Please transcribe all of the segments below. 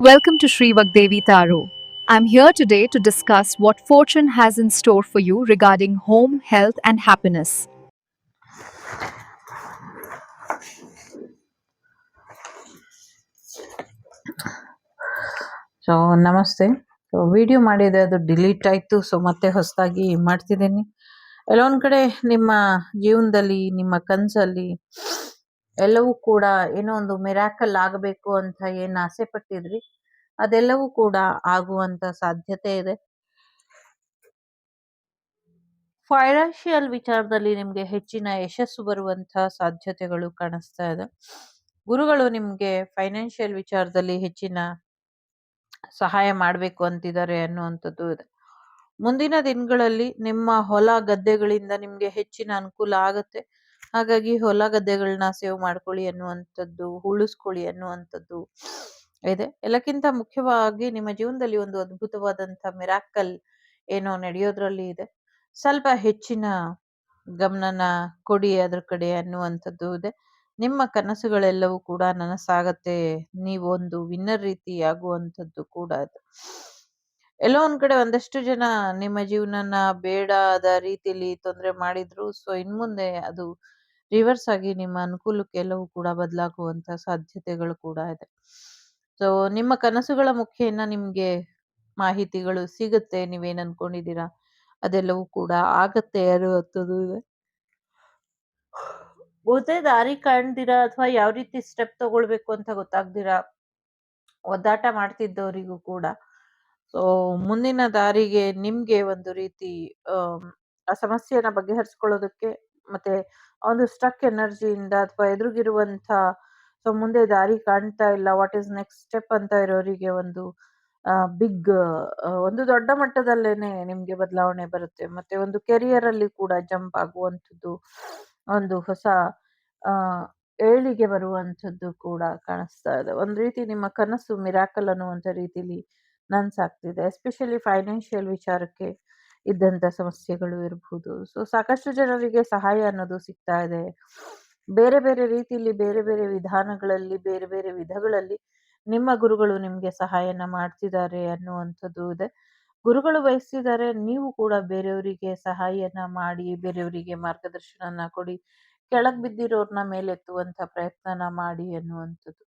Welcome to Sri Vagdevi Taro. I'm here today to discuss what fortune has in store for you regarding home, health, and happiness. So ನಮಸ್ತೆ so video ಮಾಡಿದೆ ಅದು delete ಆಯಿತು so ಮತ್ತೆ ಹೊಸದಾಗಿ ಮಾಡ್ತಿದ್ದೀನಿ ಎಲ್ಲೊಂದು ಕಡೆ ನಿಮ್ಮ ಜೀವನದಲ್ಲಿ ನಿಮ್ಮ ಕನ್ಸಲ್ಲಿ ಎಲ್ಲವೂ ಕೂಡ ಏನೋ ಒಂದು ಮಿರಾಕಲ್ ಆಗಬೇಕು ಅಂತ ಏನು ಆಸೆ ಪಟ್ಟಿದ್ರಿ? ಅದೆಲ್ಲವೂ ಕೂಡ ಆಗುವಂತ ಸಾಧ್ಯತೆ ಇದೆ. ಫೈನಾನ್ಷಿಯಲ್ ವಿಚಾರದಲ್ಲಿ ನಿಮ್ಗೆ ಹೆಚ್ಚಿನ ಯಶಸ್ಸು ಬರುವಂತಹ ಸಾಧ್ಯತೆಗಳು ಕಾಣಿಸ್ತಾ ಇದೆ. ಗುರುಗಳು ನಿಮ್ಗೆ ಫೈನಾನ್ಷಿಯಲ್ ವಿಚಾರದಲ್ಲಿ ಹೆಚ್ಚಿನ ಸಹಾಯ ಮಾಡಬೇಕು ಅಂತಿದ್ದಾರೆ ಅನ್ನುವಂಥದ್ದು ಇದೆ. ಮುಂದಿನ ದಿನಗಳಲ್ಲಿ ನಿಮ್ಮ ಹೊಲ ಗದ್ದೆಗಳಿಂದ ನಿಮ್ಗೆ ಹೆಚ್ಚಿನ ಅನುಕೂಲ ಆಗುತ್ತೆ. ಹಾಗಾಗಿ ಹೊಲ ಗದ್ದೆಗಳನ್ನ ಸೇವ್ ಮಾಡ್ಕೊಳ್ಳಿ ಅನ್ನುವಂಥದ್ದು, ಉಳಿಸ್ಕೊಳ್ಳಿ ಅನ್ನುವಂಥದ್ದು ಇದೆ. ಎಲ್ಲಕ್ಕಿಂತ ಮುಖ್ಯವಾಗಿ ನಿಮ್ಮ ಜೀವನದಲ್ಲಿ ಒಂದು ಅದ್ಭುತವಾದಂಥ ಮಿರಾಕಲ್ ಏನೋ ನಡೆಯೋದ್ರಲ್ಲಿ ಇದೆ. ಸ್ವಲ್ಪ ಹೆಚ್ಚಿನ ಗಮನನ ಕೊಡಿ ಅದ್ರ ಕಡೆ ಅನ್ನುವಂಥದ್ದು ಇದೆ. ನಿಮ್ಮ ಕನಸುಗಳೆಲ್ಲವೂ ಕೂಡ ನನಸಾಗತ್ತೆ. ನೀವೊಂದು ವಿನ್ನರ್ ರೀತಿ ಆಗುವಂಥದ್ದು ಕೂಡ ಅದು. ಎಲ್ಲೋ ಒಂದ್ ಕಡೆ ಒಂದಷ್ಟು ಜನ ನಿಮ್ಮ ಜೀವನನ ಬೇಡಾದ ರೀತಿಲಿ ತೊಂದರೆ ಮಾಡಿದ್ರು. ಸೊ, ಇನ್ಮುಂದೆ ಅದು ರಿವರ್ಸ್ ಆಗಿ ನಿಮ್ಮ ಅನುಕೂಲಕ್ಕೆ ಎಲ್ಲವೂ ಕೂಡ ಬದಲಾಗುವಂತ ಸಾಧ್ಯತೆಗಳು ಕೂಡ ಇದೆ. ಸೊ ನಿಮ್ಮ ಕನಸುಗಳ ಮುಖೇನ ನಿಮ್ಗೆ ಮಾಹಿತಿಗಳು ಸಿಗುತ್ತೆ, ನೀವೇನ್ ಅನ್ಕೊಂಡಿದ್ದೀರಾ? ಅದೆಲ್ಲವೂ ಕೂಡ ಆಗತ್ತೆ ಅನ್ನುವಂಥದ್ದು ಇದೆ. ಬಹುತೇ ದಾರಿ ಕಾಣ್ದಿರಾ ಅಥವಾ ಯಾವ ರೀತಿ ಸ್ಟೆಪ್ ತಗೊಳ್ಬೇಕು ಅಂತ ಗೊತ್ತಾಗ್ದಿರಾ? ಒದ್ದಾಟ ಮಾಡ್ತಿದ್ದವರಿಗೂ ಕೂಡ. ಸೊ ಮುಂದಿನ ದಾರಿಗೆ ನಿಮ್ಗೆ ಒಂದು ರೀತಿ ಆ ಸಮಸ್ಯೆನ ಬಗೆಹರಿಸ್ಕೊಳ್ಳೋದಕ್ಕೆ ಮತ್ತೆ ಒಂದು ಸ್ಟ್ರಕ್ ಎನರ್ಜಿಯಿಂದ ಅಥವಾ ಎದುರುಗಿರುವಂತ ಸೊ ಮುಂದೆ ದಾರಿ ಕಾಣ್ತಾ ಇಲ್ಲ ವಾಟ್ ಇಸ್ ನೆಕ್ಸ್ಟ್ ಸ್ಟೆಪ್ ಅಂತ ಇರೋರಿಗೆ ಒಂದು ಬಿಗ್ ಒಂದು ದೊಡ್ಡ ಮಟ್ಟದಲ್ಲೇನೆ ನಿಮ್ಗೆ ಬದಲಾವಣೆ ಬರುತ್ತೆ. ಮತ್ತೆ ಒಂದು ಕೆರಿಯರ್ ಅಲ್ಲಿ ಕೂಡ ಜಂಪ್ ಆಗುವಂಥದ್ದು, ಒಂದು ಹೊಸ ಏಳಿಗೆ ಬರುವಂಥದ್ದು ಕೂಡ ಕಾಣಿಸ್ತಾ ಇದೆ. ಒಂದು ರೀತಿ ನಿಮ್ಮ ಕನಸು ಮಿರಾಕಲ್ ಅನ್ನುವಂಥ ರೀತಿಲಿ ನನ್ಸಾಗ್ತಿದೆ. ಎಸ್ಪೆಷಲಿ ಫೈನಾನ್ಷಿಯಲ್ ವಿಚಾರಕ್ಕೆ ಇದ್ದಂತ ಸಮಸ್ಯೆಗಳು ಇರಬಹುದು ಸೊ ಸಾಕಷ್ಟು ಜನರಿಗೆ ಸಹಾಯ ಅನ್ನೋದು ಸಿಗ್ತಾ ಇದೆ. ಬೇರೆ ಬೇರೆ ರೀತಿಯಲ್ಲಿ ಬೇರೆ ಬೇರೆ ವಿಧಾನಗಳಲ್ಲಿ, ಬೇರೆ ಬೇರೆ ವಿಧಗಳಲ್ಲಿ ನಿಮ್ಮ ಗುರುಗಳು ನಿಮಗೆ ಸಹಾಯನ ಮಾಡ್ತಿದ್ದಾರೆ ಅನ್ನುವಂಥದ್ದು ಇದೆ. ಗುರುಗಳು ವಹಿಸಿದ್ದಾರೆ ನೀವು ಕೂಡ ಬೇರೆಯವರಿಗೆ ಸಹಾಯನ ಮಾಡಿ, ಬೇರೆಯವರಿಗೆ ಮಾರ್ಗದರ್ಶನನ ಕೊಡಿ, ಕೆಳಗ್ ಬಿದ್ದಿರೋರ್ನ ಮೇಲೆತ್ತುವಂತ ಪ್ರಯತ್ನನ ಮಾಡಿ ಅನ್ನುವಂಥದ್ದು.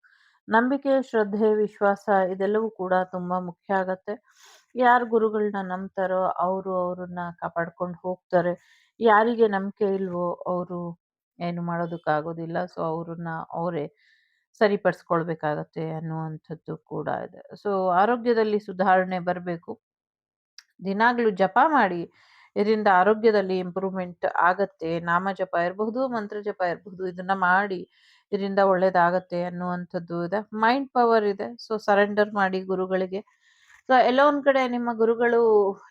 ನಂಬಿಕೆ, ಶ್ರದ್ಧೆ, ವಿಶ್ವಾಸ ಇದೆಲ್ಲವೂ ಕೂಡ ತುಂಬಾ ಮುಖ್ಯ ಆಗತ್ತೆ. ಯಾರ್ ಗುರುಗಳನ್ನ ನಂಬ್ತಾರೋ ಅವರು ಅವ್ರನ್ನ ಕಾಪಾಡ್ಕೊಂಡು ಹೋಗ್ತಾರೆ. ಯಾರಿಗೆ ನಂಬಿಕೆ ಇಲ್ವೋ ಅವರು ಏನು ಮಾಡೋದಕ್ಕಾಗೋದಿಲ್ಲ. ಸೊ, ಅವ್ರನ್ನ ಅವರೇ ಸರಿಪಡಿಸ್ಕೊಳ್ಬೇಕಾಗತ್ತೆ ಅನ್ನುವಂಥದ್ದು ಕೂಡ ಇದೆ. ಸೊ, ಆರೋಗ್ಯದಲ್ಲಿ ಸುಧಾರಣೆ ಬರಬೇಕು. ದಿನಾಗ್ಲೂ ಜಪ ಮಾಡಿ, ಇದರಿಂದ ಆರೋಗ್ಯದಲ್ಲಿ ಇಂಪ್ರೂವ್ಮೆಂಟ್ ಆಗತ್ತೆ. ನಾಮ ಜಪ ಇರಬಹುದು, ಮಂತ್ರ ಜಪ ಇರಬಹುದು, ಇದನ್ನ ಮಾಡಿ ಇದರಿಂದ ಒಳ್ಳೇದಾಗತ್ತೆ ಅನ್ನುವಂಥದ್ದು ಇದೆ. ಮೈಂಡ್ ಪವರ್ ಇದೆ. ಸೊ, ಸರೆಂಡರ್ ಮಾಡಿ ಗುರುಗಳಿಗೆ. ಸೊ, ಎಲ್ಲೋ ಒಂದ್ ಕಡೆ ನಿಮ್ಮ ಗುರುಗಳು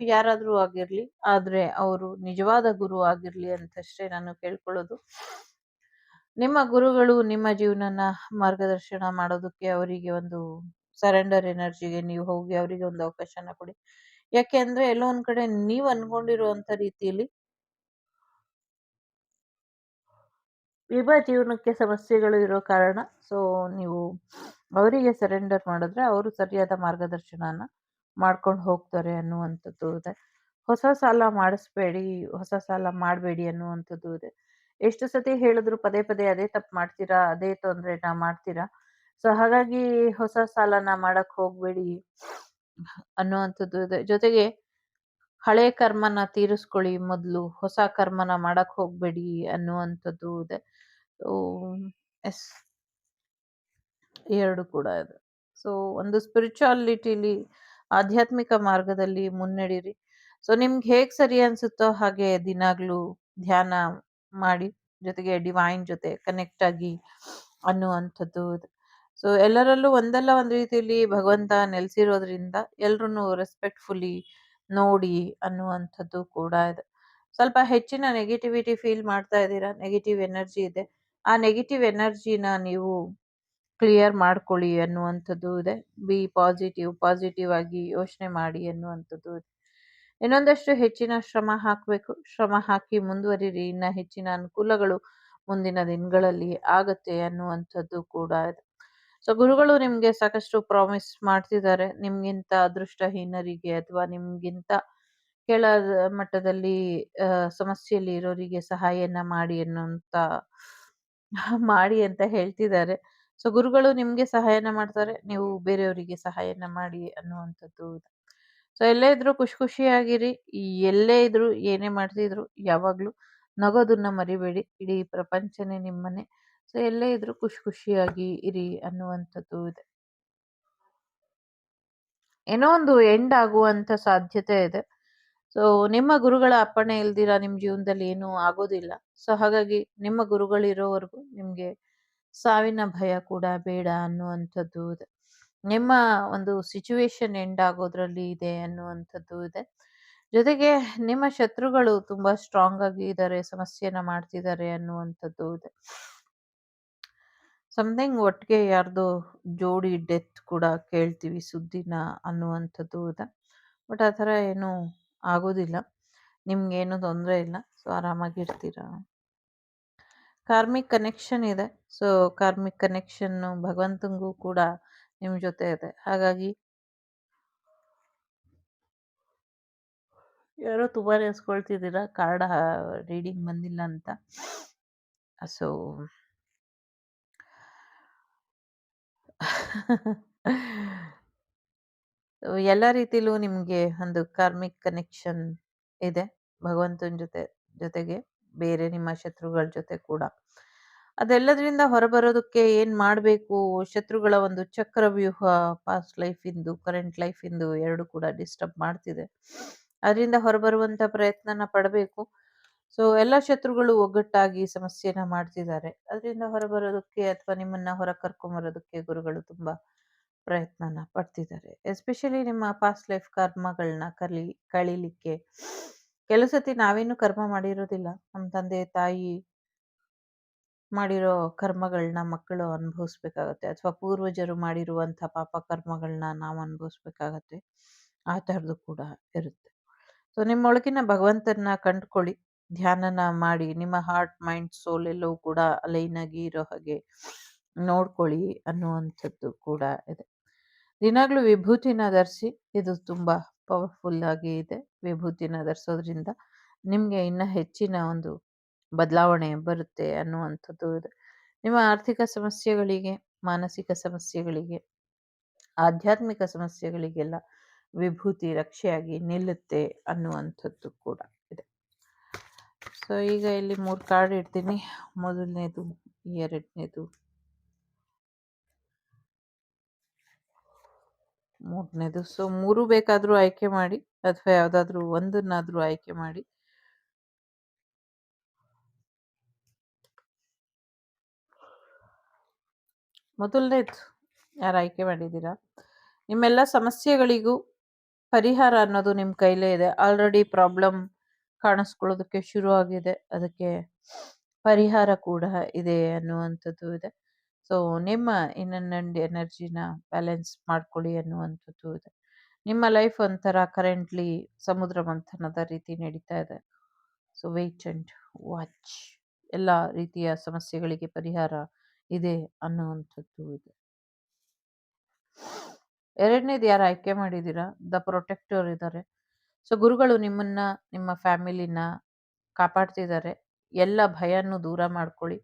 ಯಾರಾದ್ರೂ ಆಗಿರ್ಲಿ, ಆದ್ರೆ ಅವರು ನಿಜವಾದ ಗುರು ಆಗಿರ್ಲಿ ಅಂತಷ್ಟೇ ನಾನು ಕೇಳ್ಕೊಳ್ಳೋದು. ನಿಮ್ಮ ಗುರುಗಳು ನಿಮ್ಮ ಜೀವನನ ಮಾರ್ಗದರ್ಶನ ಮಾಡೋದಕ್ಕೆ ಅವರಿಗೆ ಒಂದು ಸರೆಂಡರ್ ಎನರ್ಜಿಗೆ ನೀವು ಹೋಗಿ ಅವರಿಗೆ ಒಂದು ಅವಕಾಶನ ಕೊಡಿ. ಯಾಕೆ ಅಂದ್ರೆ ಎಲ್ಲೋ ಒಂದ್ ಕಡೆ ನೀವ್ ಅನ್ಕೊಂಡಿರುವಂತ ರೀತಿಯಲ್ಲಿ ನಿಮ್ಮ ಜೀವನಕ್ಕೆ ಸಮಸ್ಯೆಗಳು ಇರೋ ಕಾರಣ, ಸೊ, ನೀವು ಅವರಿಗೆ ಸರೆಂಡರ್ ಮಾಡಿದ್ರೆ ಅವರು ಸರಿಯಾದ ಮಾರ್ಗದರ್ಶನನ ಮಾಡ್ಕೊಂಡು ಹೋಗ್ತಾರೆ ಅನ್ನುವಂಥದ್ದು ಇದೆ. ಹೊಸ ಸಾಲ ಮಾಡಿಸ್ಬೇಡಿ, ಹೊಸ ಸಾಲ ಮಾಡಬೇಡಿ ಅನ್ನುವಂಥದ್ದು ಇದೆ. ಎಷ್ಟು ಸತಿ ಹೇಳಿದ್ರು ಪದೇ ಪದೇ ಅದೇ ತಪ್ಪು ಮಾಡ್ತೀರಾ, ಅದೇ ತೊಂದರೆನ ಮಾಡ್ತೀರಾ? ಸೊ, ಹಾಗಾಗಿ ಹೊಸ ಸಾಲನ ಮಾಡಕ್ ಹೋಗ್ಬೇಡಿ ಅನ್ನುವಂಥದ್ದು ಇದೆ. ಜೊತೆಗೆ ಹಳೆ ಕರ್ಮನ ತೀರಿಸ್ಕೊಳ್ಳಿ ಮೊದಲು, ಹೊಸ ಕರ್ಮನ ಮಾಡಕ್ ಹೋಗ್ಬೇಡಿ ಅನ್ನುವಂಥದ್ದು ಇದೆ. ಎಸ್. ಎರಡು ಕೂಡ ಇದೆ. ಸೊ, ಒಂದು ಸ್ಪಿರಿಚುವಾಲಿಟಿಲಿ ಆಧ್ಯಾತ್ಮಿಕ ಮಾರ್ಗದಲ್ಲಿ ಮುನ್ನಡೀರಿ ಸೊ ನಿಮ್ಗೆ ಹೇಗ್ ಸರಿ ಅನ್ಸುತ್ತೋ ಹಾಗೆ ದಿನಾಗ್ಲೂ ಧ್ಯಾನ ಮಾಡಿ, ಜೊತೆಗೆ ಡಿವೈನ್ ಜೊತೆ ಕನೆಕ್ಟ್ ಆಗಿ ಅನ್ನುವಂಥದ್ದು ಸೊ ಎಲ್ಲರಲ್ಲೂ ಒಂದಲ್ಲ ಒಂದ್ ರೀತಿಯಲ್ಲಿ ಭಗವಂತ ನೆಲೆಸಿರೋದ್ರಿಂದ ಎಲ್ರನ್ನೂ ರೆಸ್ಪೆಕ್ಟ್ಫುಲಿ ನೋಡಿ ಅನ್ನುವಂಥದ್ದು ಕೂಡ ಇದೆ. ಸ್ವಲ್ಪ ಹೆಚ್ಚಿನ ನೆಗೆಟಿವಿಟಿ ಫೀಲ್ ಮಾಡ್ತಾ ಇದ್ದೀರಾ? ನೆಗೆಟಿವ್ ಎನರ್ಜಿ ಇದೆ. ಆ ನೆಗೆಟಿವ್ ಎನರ್ಜಿನ ನೀವು ಕ್ಲಿಯರ್ ಮಾಡ್ಕೊಳ್ಳಿ ಅನ್ನುವಂಥದ್ದು ಇದೆ. ಬಿ ಪಾಸಿಟಿವ್ ಪಾಸಿಟಿವ್ ಆಗಿ ಯೋಚನೆ ಮಾಡಿ ಅನ್ನುವಂಥದ್ದು ಇದೆ. ಇನ್ನೊಂದಷ್ಟು ಹೆಚ್ಚಿನ ಶ್ರಮ ಹಾಕಬೇಕು. ಶ್ರಮ ಹಾಕಿ ಮುಂದುವರಿರಿ. ಇನ್ನ ಹೆಚ್ಚಿನ ಅನುಕೂಲಗಳು ಮುಂದಿನ ದಿನಗಳಲ್ಲಿ ಆಗತ್ತೆ ಅನ್ನುವಂಥದ್ದು ಕೂಡ ಇದೆ. ಸೊ ಗುರುಗಳು ನಿಮ್ಗೆ ಸಾಕಷ್ಟು ಪ್ರಾಮಿಸ್ ಮಾಡ್ತಿದ್ದಾರೆ. ನಿಮ್ಗಿಂತ ಅದೃಷ್ಟಹೀನರಿಗೆ ಅಥವಾ ನಿಮ್ಗಿಂತ ಕೆಳ ಮಟ್ಟದಲ್ಲಿ ಸಮಸ್ಯೆಯಲ್ಲಿ ಇರೋರಿಗೆ ಸಹಾಯನ ಮಾಡಿ ಅನ್ನುವಂಥ ಮಾಡಿ ಅಂತ ಹೇಳ್ತಿದ್ದಾರೆ. ಸೊ ಗುರುಗಳು ನಿಮ್ಗೆ ಸಹಾಯನ ಮಾಡ್ತಾರೆ, ನೀವು ಬೇರೆಯವರಿಗೆ ಸಹಾಯನ ಮಾಡಿ ಅನ್ನುವಂಥದ್ದು. ಸೊ ಎಲ್ಲೇ ಇದ್ರು ಖುಷಿ ಖುಷಿಯಾಗಿರಿ. ಎಲ್ಲೇ ಇದ್ರು ಏನೇ ಮಾಡ್ತಿದ್ರು ಯಾವಾಗ್ಲೂ ನಗೋದನ್ನ ಮರಿಬೇಡಿ. ಇಡೀ ಪ್ರಪಂಚನೇ ನಿಮ್ಮನೆ. ಸೊ ಎಲ್ಲೇ ಇದ್ರು ಖುಷಿ ಖುಷಿಯಾಗಿ ಇರಿ ಅನ್ನುವಂಥದ್ದು ಇದೆ. ಏನೋ ಒಂದು ಎಂಡ್ ಆಗುವಂತ ಸಾಧ್ಯತೆ ಇದೆ. ಸೊ ನಿಮ್ಮ ಗುರುಗಳ ಅಪ್ಪಣೆ ಇಲ್ದಿರ ನಿಮ್ ಜೀವನದಲ್ಲಿ ಏನೂ ಆಗೋದಿಲ್ಲ. ಸೊ ಹಾಗಾಗಿ ನಿಮ್ಮ ಗುರುಗಳಿರೋವರೆಗೂ ನಿಮ್ಗೆ ಸಾವಿನ ಭಯ ಕೂಡ ಬೇಡ ಅನ್ನುವಂಥದ್ದು ಇದೆ. ನಿಮ್ಮ ಒಂದು ಸಿಚುವೇಶನ್ ಎಂಡ್ ಆಗೋದ್ರಲ್ಲಿ ಇದೆ ಅನ್ನುವಂಥದ್ದು ಇದೆ. ಜೊತೆಗೆ ನಿಮ್ಮ ಶತ್ರುಗಳು ತುಂಬಾ ಸ್ಟ್ರಾಂಗ್ ಆಗಿ ಇದ್ದಾರೆ, ಸಮಸ್ಯೆನ ಮಾಡ್ತಿದ್ದಾರೆ ಅನ್ನುವಂಥದ್ದು ಇದೆ. ಸಮಥಿಂಗ್ ಒಟ್ಟಿಗೆ ಯಾರ್ದೋ ಜೋಡಿ ಡೆತ್ ಕೂಡ ಕೇಳ್ತೀವಿ ಸುದ್ದಿನ ಅನ್ನುವಂಥದ್ದು ಇದೆ. ಬಟ್ ಆ ಥರ ಏನೂ ಆಗೋದಿಲ್ಲ. ನಿಮ್ಗೇನು ತೊಂದರೆ ಇಲ್ಲ. ಸೊ ಆರಾಮಾಗಿರ್ತೀರಾ? ಕಾರ್ಮಿಕ್ ಕನೆಕ್ಷನ್ ಇದೆ. ಸೊ ಕಾರ್ಮಿಕ್ ಕನೆಕ್ಷನ್ ಭಗವಂತನಿಗೂ ಕೂಡ ನಿಮ್ಮ ಜೊತೆ ಇದೆ. ಹಾಗಾಗಿ ಯಾರೋ ತುಂಬಾ ನೆನೆಸ್ಕೊಳ್ತಿದ್ದೀರಾ ಕಾರ್ಡ್ ರೀಡಿಂಗ್ ಬಂದಿಲ್ಲ ಅಂತ. ಸೊ ಎಲ್ಲ ರೀತಿಲೂ ನಿಮಗೆ ಒಂದು ಕಾರ್ಮಿಕ್ ಕನೆಕ್ಷನ್ ಇದೆ ಭಗವಂತನ ಜೊತೆ, ಜೊತೆಗೆ. ಬೇರೆ ನಿಮ್ಮ ಶತ್ರುಗಳ ಜೊತೆ ಕೂಡ. ಅದೆಲ್ಲದರಿಂದ ಹೊರಬರೋದಕ್ಕೆ ಏನ್ ಮಾಡ್ಬೇಕು? ಶತ್ರುಗಳ ಒಂದು ಚಕ್ರವ್ಯೂಹ ಪಾಸ್ಟ್ ಲೈಫ್ ಇಂದು ಕರೆಂಟ್ ಲೈಫ್ ಇಂದು ಎರಡು ಕೂಡ ಡಿಸ್ಟರ್ಬ್ ಮಾಡ್ತಿದೆ. ಅದರಿಂದ ಹೊರಬರುವಂತ ಪ್ರಯತ್ನನ ಪಡಬೇಕು. ಸೊ ಎಲ್ಲ ಶತ್ರುಗಳು ಒಗ್ಗಟ್ಟಾಗಿ ಸಮಸ್ಯೆನ ಮಾಡ್ತಿದ್ದಾರೆ. ಅದರಿಂದ ಹೊರಬರೋದಕ್ಕೆ ಅಥವಾ ನಿಮ್ಮನ್ನ ಹೊರ ಕರ್ಕೊಂಬರೋದಕ್ಕೆ ಗುರುಗಳು ತುಂಬಾ ಪ್ರಯತ್ನನ ಪಡ್ತಿದ್ದಾರೆ. ಎಸ್ಪೆಷಲಿ ನಿಮ್ಮ ಪಾಸ್ಟ್ ಲೈಫ್ ಕರ್ಮಗಳನ್ನ ಕಲಿ, ಕಳೀಲಿಕ್ಕೆ. ಕೆಲವು ಸತಿ ನಾವೇನು ಕರ್ಮ ಮಾಡಿರೋದಿಲ್ಲ. ನಮ್ಮ ತಂದೆ, ತಾಯಿ ಮಾಡಿರೋ ಕರ್ಮಗಳನ್ನ ಮಕ್ಕಳು ಅನುಭವಿಸ್ಬೇಕಾಗತ್ತೆ ಅಥವಾ ಪೂರ್ವಜರು ಮಾಡಿರುವಂಥ ಪಾಪ ಕರ್ಮಗಳನ್ನ ನಾವು ಅನುಭವಿಸ್ಬೇಕಾಗತ್ತೆ. ಆ ಥರದ್ದು ಕೂಡ ಇರುತ್ತೆ. ಸೊ ನಿಮ್ಮೊಳಗಿನ ಭಗವಂತನ ಕಂಡ್ಕೊಳ್ಳಿ. ಧ್ಯಾನನ ಮಾಡಿ, ನಿಮ್ಮ ಹಾರ್ಟ್ ಮೈಂಡ್ ಸೋಲ್ ಎಲ್ಲವೂ ಕೂಡ ಅಲೈನ್ ಆಗಿ ಇರೋ ಹಾಗೆ ನೋಡ್ಕೊಳ್ಳಿ ಅನ್ನುವಂಥದ್ದು ಕೂಡ ಇದೆ. ದಿನಾಗ್ಲೂ ವಿಭೂತಿನ ಧರಿಸಿ, ಇದು ತುಂಬಾ ಪವರ್ಫುಲ್ ಆಗಿ ಇದೆ, ವಿಭೂತಿನ ಧರಿಸೋದ್ರಿಂದ. ನಿಮಗೆ ಇನ್ನ ಹೆಚ್ಚಿನ ಒಂದು ಬದಲಾವಣೆ ಬರುತ್ತೆ ಅನ್ನುವಂಥದ್ದು ಇದೆ. ನಿಮ್ಮ ಆರ್ಥಿಕ ಸಮಸ್ಯೆಗಳಿಗೆ, ಮಾನಸಿಕ ಸಮಸ್ಯೆಗಳಿಗೆ, ಆಧ್ಯಾತ್ಮಿಕ ಸಮಸ್ಯೆಗಳಿಗೆಲ್ಲ ವಿಭೂತಿ ರಕ್ಷೆಯಾಗಿ ನಿಲ್ಲುತ್ತೆ ಅನ್ನುವಂಥದ್ದು ಕೂಡ ಇದೆ. ಸೊ ಈಗ ಇಲ್ಲಿ ಮೂರು ಕಾರ್ಡ್ ಇಡ್ತೀನಿ. ಮೊದಲನೇದು, ಎರಡನೇದು ಮೂರನೇದು ಸೊ ಮೂರು ಬೇಕಾದರೂ ಆಯ್ಕೆ ಮಾಡಿ ಅಥವಾ ಯಾವುದಾದ್ರೂ ಒಂದನ್ನಾದರೂ ಆಯ್ಕೆ ಮಾಡಿ. ಮೊದಲನೇದು ಯಾರು ಆಯ್ಕೆ ಮಾಡಿದ್ದೀರಾ? ನಿಮ್ಮೆಲ್ಲ ಸಮಸ್ಯೆಗಳಿಗೂ ಪರಿಹಾರ ಅನ್ನೋದು ನಿಮ್ಮ ಕೈಲೇ ಇದೆ. ಆಲ್ರೆಡಿ ಪ್ರಾಬ್ಲಮ್ ಕಾಣಿಸ್ಕೊಳ್ಳೋದಕ್ಕೆ ಶುರು ಆಗಿದೆ ಅದಕ್ಕೆ ಪರಿಹಾರ ಕೂಡ ಇದೆ ಅನ್ನುವಂಥದ್ದು ಇದೆ. ಸೊ, ನಿಮ್ಮ ಇನ್ನೊಂದು ಅಂಡ್ ಎನರ್ಜಿನ ಬ್ಯಾಲೆನ್ಸ್ ಮಾಡ್ಕೊಳ್ಳಿ ಅನ್ನುವಂಥದ್ದು ಇದೆ. ನಿಮ್ಮ ಲೈಫ್ ಒಂಥರ ಕರೆಂಟ್ಲಿ ಸಮುದ್ರ ಮಂಥನದ ರೀತಿ ನಡೀತಾ ಇದೆ. ಸೊ, ವೆಯ್ಟ್ ಅಂಡ್ ವಾಚ್ ಎಲ್ಲ ರೀತಿಯ ಸಮಸ್ಯೆಗಳಿಗೆ ಪರಿಹಾರ ಇದೆ ಅನ್ನುವಂಥದ್ದು ಇದೆ. ಎರಡನೇದು ಯಾರು ಆಯ್ಕೆ ಮಾಡಿದ್ದೀರಾ? ದ ಪ್ರೊಟೆಕ್ಟರ್ ಇದ್ದಾರೆ. ಸೊ, ಗುರುಗಳು ನಿಮ್ಮನ್ನ, ನಿಮ್ಮ ಫ್ಯಾಮಿಲಿನ ಕಾಪಾಡ್ತಿದ್ದಾರೆ. ಎಲ್ಲ ಭಯನೂ ದೂರ ಮಾಡ್ಕೊಳ್ಳಿ.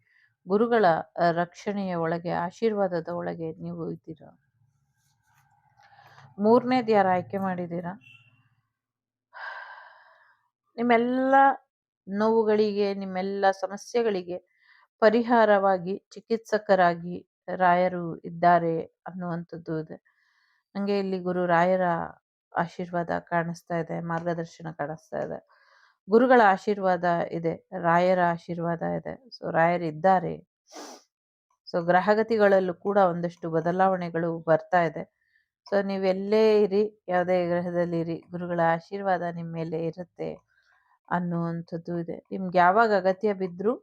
ಗುರುಗಳ ರಕ್ಷಣೆಯ ಒಳಗೆ, ಆಶೀರ್ವಾದದ ಒಳಗೆ ನೀವು ಇದ್ದೀರಾ? ಮೂರನೇದು ಯಾರು ಆಯ್ಕೆ ಮಾಡಿದ್ದೀರಾ? ನಿಮ್ಮೆಲ್ಲ ನೋವುಗಳಿಗೆ, ನಿಮ್ಮೆಲ್ಲ ಸಮಸ್ಯೆಗಳಿಗೆ ಪರಿಹಾರವಾಗಿ ಚಿಕಿತ್ಸಕರಾಗಿ ರಾಯರು ಇದ್ದಾರೆ ಅನ್ನುವಂಥದ್ದು ಇದೆ. ನನಗೆ ಇಲ್ಲಿ ಗುರು ರಾಯರ ಆಶೀರ್ವಾದ ಕಾಣಿಸ್ತಾ ಇದೆ, ಮಾರ್ಗದರ್ಶನ ಕಾಣಿಸ್ತಾ ಇದೆ. ಗುರುಗಳ ಆಶೀರ್ವಾದ ಇದೆ, ರಾಯರ ಆಶೀರ್ವಾದ ಇದೆ. ಸೊ ರಾಯರಿದ್ದಾರೆ ಸೊ ಗ್ರಹಗತಿಗಳಲ್ಲೂ ಕೂಡ ಒಂದಷ್ಟು ಬದಲಾವಣೆಗಳು ಬರ್ತಾ ಇದೆ. ಸೊ ನೀವೆಲ್ಲೇ ಇರಿ, ಯಾವುದೇ ಗ್ರಹದಲ್ಲಿ ಇರಿ, ಗುರುಗಳ ಆಶೀರ್ವಾದ ನಿಮ್ಮ ಮೇಲೆ ಇರುತ್ತೆ ಅನ್ನುವಂಥದ್ದು ಇದೆ. ನಿಮ್ಗೆ ಯಾವಾಗ ಅಗತ್ಯ ಬಿದ್ದರೂ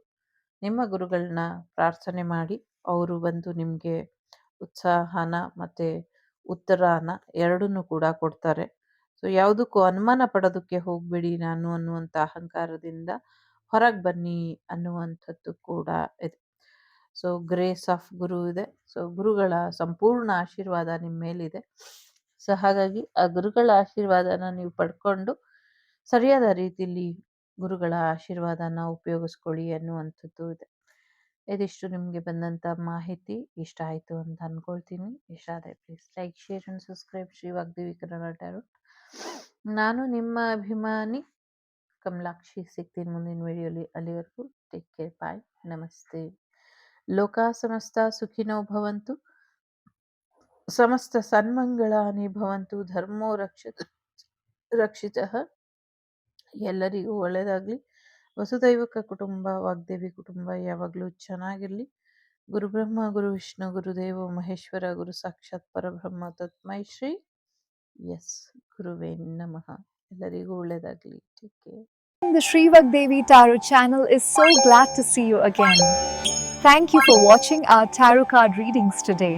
ನಿಮ್ಮ ಗುರುಗಳನ್ನ ಪ್ರಾರ್ಥನೆ ಮಾಡಿ, ಅವರು ಬಂದು ನಿಮಗೆ ಉತ್ಸಾಹನ ಮತ್ತು ಉತ್ತರಾನ ಎರಡನ್ನೂ ಕೂಡ ಕೊಡ್ತಾರೆ. ಸೊ, ಯಾವುದಕ್ಕೂ ಅನುಮಾನ ಪಡೋದಕ್ಕೆ ಹೋಗಬೇಡಿ ನಾನು ಅನ್ನುವಂಥ ಅಹಂಕಾರದಿಂದ ಹೊರಗೆ ಬನ್ನಿ ಅನ್ನುವಂಥದ್ದು ಕೂಡ ಇದೆ. ಸೊ ಗ್ರೇಸ್ ಆಫ್ ಗುರು ಇದೆ. ಸೊ, ಗುರುಗಳ ಸಂಪೂರ್ಣ ಆಶೀರ್ವಾದ ನಿಮ್ಮ ಮೇಲಿದೆ. ಸೊ, ಹಾಗಾಗಿ ಆ ಗುರುಗಳ ಆಶೀರ್ವಾದನ ನೀವು ಪಡ್ಕೊಂಡು ಸರಿಯಾದ ರೀತಿಯಲ್ಲಿ ಗುರುಗಳ ಆಶೀರ್ವಾದನ ಉಪಯೋಗಿಸ್ಕೊಳ್ಳಿ ಅನ್ನುವಂಥದ್ದು ಇದೆ. ಇದಿಷ್ಟು ನಿಮಗೆ ಬಂದಂಥ ಮಾಹಿತಿ. ಇಷ್ಟ ಆಯಿತು ಅಂತ ಅಂದ್ಕೊಳ್ತೀನಿ ಇಷ್ಟ ಆದರೆ please like share and subscribe Shri Vagdevi Kannada ನಾನು ನಿಮ್ಮ ಅಭಿಮಾನಿ ಕಮಲಾಕ್ಷಿ ಸಿಗ್ತೀನಿ ಮುಂದಿನ ವಿಡಿಯೋಲಿ ಅಲ್ಲಿವರೆಗೂ ಟೇಕ್ ಕೇರ್ ಬಾಯ್ ನಮಸ್ತೆ. ಲೋಕ ಸಮಸ್ತ ಸುಖಿನೋ ಭವಂತು, ಸಮಸ್ತ ಸನ್ಮಂಗಳಾನಿ ಭವಂತು, ಧರ್ಮೋ ರಕ್ಷಿತ ರಕ್ಷಿತ. ಎಲ್ಲರಿಗೂ ಒಳ್ಳೆಯದಾಗಲಿ ವಸುದೈವಕ ಕುಟುಂಬ, ವಾಗ್ದೇವಿ ಕುಟುಂಬ, ಯಾವಾಗಲೂ ಚೆನ್ನಾಗಿರಲಿ. ಗುರುಬ್ರಹ್ಮ, ಗುರು ವಿಷ್ಣು, ಗುರುದೇವ, ಮಹೇಶ್ವರ, ಗುರು ಸಾಕ್ಷಾತ್ ಪರಬ್ರಹ್ಮ ತತ್ಮೈ ಶ್ರೀ ಎಸ್ ಗುರುವೇ ನಮಃ ಎಲ್ಲರಿಗೂ ಒಳ್ಳೆಯದಾಗಲಿ take care The Shrivak Devi Tarot channel is so glad to see you again. Thank you for watching our tarot card readings today.